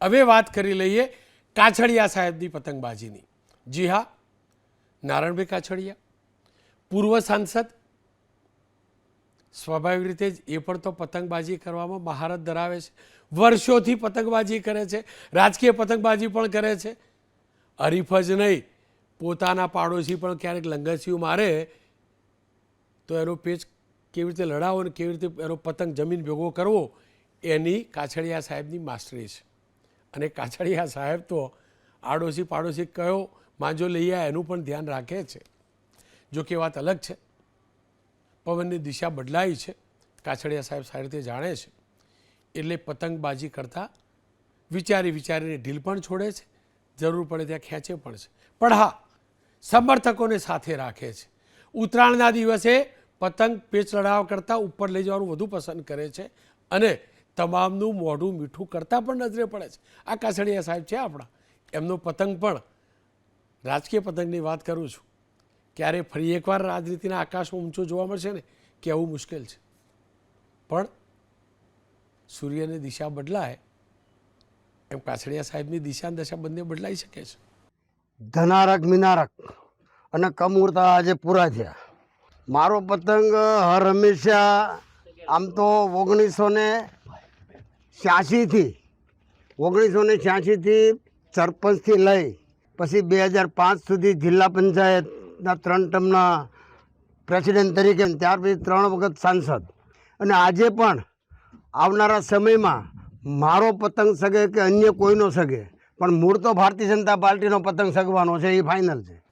હવે વાત કરી લઈએ કાછડિયા સાહેબની પતંગબાજીની. જી હા નારણભાઈ કાછડિયા, પૂર્વ સાંસદ. સ્વાભાવિક રીતે જ એ પણ તો પતંગબાજી કરવામાં મહારત ધરાવે છે. વર્ષોથી પતંગબાજી કરે છે, રાજકીય પતંગબાજી પણ કરે છે. હરીફ જ નહીં, પોતાના પાડોશી પણ ક્યારેક લંગરસીઓ મારે તો એનો પેચ કેવી રીતે લડાવો અને કેવી રીતે એનો પતંગ જમીન ભેગો કરવો, એની કાછડિયા સાહેબની માસ્ટરી છે. અને કાછડિયા સાહેબ તો આડોશી પાડોશી કયો માંજો લઈ આવ્યા એનું પણ ધ્યાન રાખે છે. જો કે વાત અલગ છે. પવનની દિશા બદલાઈ છે. કાછડિયા સાહેબ સારી રીતે જાણે છે. એટલે પતંગબાજી કરતાં વિચારી વિચારીને ઢીલ પણ છોડે છે. જરૂર પડે ત્યાં ખેંચે પણ છે. પણ હા, સમર્થકોને સાથે રાખે છે. ઉત્તરાયણના દિવસે પતંગ પેચ લડાવ કરતાં ઉપર લઈ જવાનું વધુ પસંદ કરે છે. અને તમામનું મોઢું મીઠું કરતાં પણ નજરે પડે છે. આ કાછડિયા સાહેબ છે આપણા. એમનો પતંગ પણ રાજકીય પતંગની વાત કરું છું. ક્યારે ફરી એકવાર રાજનીતિના આકાશમાં ઊંચો જોવા મળશે ને કહેવું મુશ્કેલ છે. પણ સૂર્યની દિશા બદલાય, એમ કાછડિયા સાહેબની દિશા દશા બંને બદલાઈ શકે છે. ધનારક મિનારક અને કમૂરતા આજે પૂરા થયા. મારો પતંગ હર હંમેશા આમ તો ઓગણીસો ને છ્યાસીથી ઓગણીસો ને છ્યાસીથી સરપંચથી લઈ, પછી બે હજાર પાંચ સુધી જિલ્લા પંચાયતના ત્રણ ટર્મના પ્રેસિડેન્ટ તરીકે, ત્યાર પછી ત્રણ વખત સાંસદ. અને આજે પણ આવનારા સમયમાં મારો પતંગ સગે કે અન્ય કોઈનો સગે, પણ મૂળ તો ભારતીય જનતા પાર્ટીનો પતંગ સગવાનો છે, એ ફાઇનલ છે.